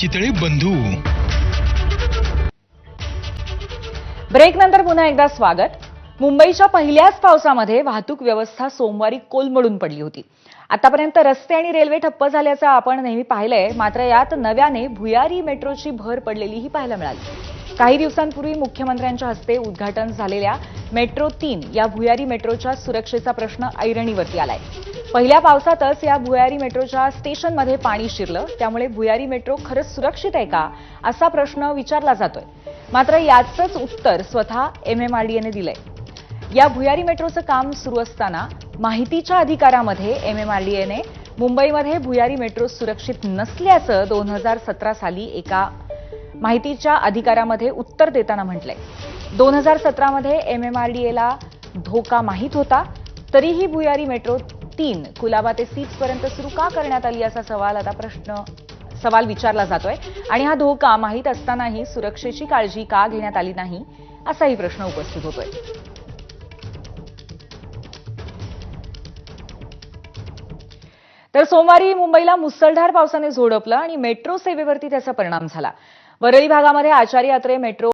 चितळे बंधू. ब्रेक नंतर पुन्हा एकदा स्वागत. मुंबईच्या पहिल्याच पावसामध्ये वाहतूक व्यवस्था सोमवारी कोलमडून पडली होती. आतापर्यंत रस्ते आणि रेल्वे ठप्प झाल्याचं आपण नेहमी पाहिलंय. मात्र यात नव्याने भुयारी मेट्रोची भर पडलेलीही पाहायला मिळाली. काही दिवसांपूर्वी मुख्यमंत्र्यांच्या हस्ते उद्घाटन झालेल्या मेट्रो तीन या भुयारी मेट्रोच्या सुरक्षेचा प्रश्न ऐरणीवरती आलाय. पहिल्या पावसातच या भुयारी मेट्रोच्या स्टेशनमध्ये पाणी शिरलं. त्यामुळे भुयारी मेट्रो खरंच सुरक्षित आहे का असा प्रश्न विचारला जातोय. मात्र याचंच उत्तर स्वतः एमएमआरडीएने दिलंय. या भुयारी मेट्रोचं काम सुरू असताना माहितीच्या अधिकारामध्ये एमएमआरडीएने मुंबईमध्ये भुयारी मेट्रो सुरक्षित नसल्याचं दोन हजार सतरा साली एका माहितीच्या अधिकारामध्ये उत्तर देताना म्हटलंय. दोन हजार सतरामध्ये एमएमआरडीएला धोका माहीत होता तरीही भुयारी मेट्रो तीन कुलाबा ते पर्यंत सुरू का करण्यात आली असा सवाल आता प्रश्न सवाल विचारला जातोय. आणि हा धोका माहीत असतानाही सुरक्षेची काळजी का घेण्यात आली नाही असाही प्रश्न उपस्थित होतोय. तर सोमवारी मुंबईला मुसळधार पावसाने झोडपलं आणि मेट्रो सेवेवरती त्याचा परिणाम झाला. वरळी भागामध्ये आचार्य यात्रे मेट्रो